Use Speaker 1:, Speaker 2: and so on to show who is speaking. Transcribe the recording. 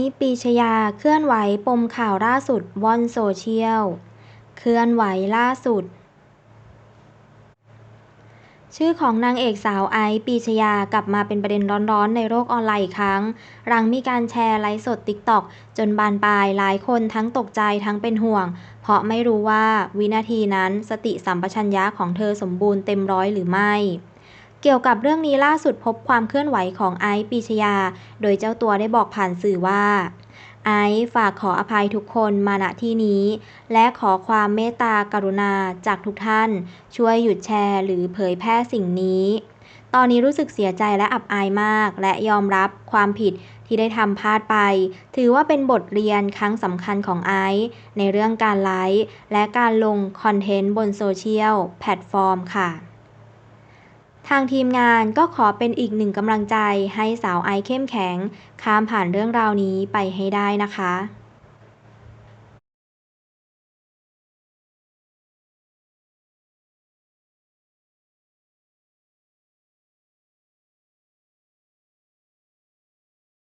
Speaker 1: ซ์ปีชยาเคลื่อนไหวปมข่าวล่าสุดว่อนโซเชียล เคลื่อนไหวล่าสุด ชื่อของนางเอกสาวไอซ์ปีชยากลับมาเป็นประเด็นร้อนๆ ในโลกออนไลน์อีกครั้ง หลังมีการแชร์ไลฟ์สดติ๊กต็อกจนบานปลายหลายคนทั้งตกใจทั้งเป็นห่วง เพราะไม่รู้ว่าวินาทีนั้นสติสัมปชัญญะของเธอสมบูรณ์เต็มร้อยหรือไม่ เกี่ยวกับเรื่องนี้ล่าสุดพบความเคลื่อนไหวของไอซ์ปีชยา โดยเจ้าตัวได้บอกผ่านสื่อว่า ไอซ์ฝากขออภัยทุกคนมาณที่นี้ และขอความเมตตากรุณาจากทุกท่าน ช่วยหยุดแชร์หรือเผยแพร่สิ่งนี้ ตอนนี้รู้สึกเสียใจและอับอายมาก และยอมรับความผิดที่ได้ทำพลาดไป ถือว่าเป็นบทเรียนครั้งสำคัญของไอซ์ในเรื่องการไลฟ์และการลงคอนเทนต์บนโซเชียลแพลตฟอร์มค่ะ ทางทีมงานก็ขอเป็นอีกหนึ่งกำลังใจให้สาวไอซ์เข้มแข็ง ข้ามผ่านเรื่องราวนี้ไปให้ได้นะคะ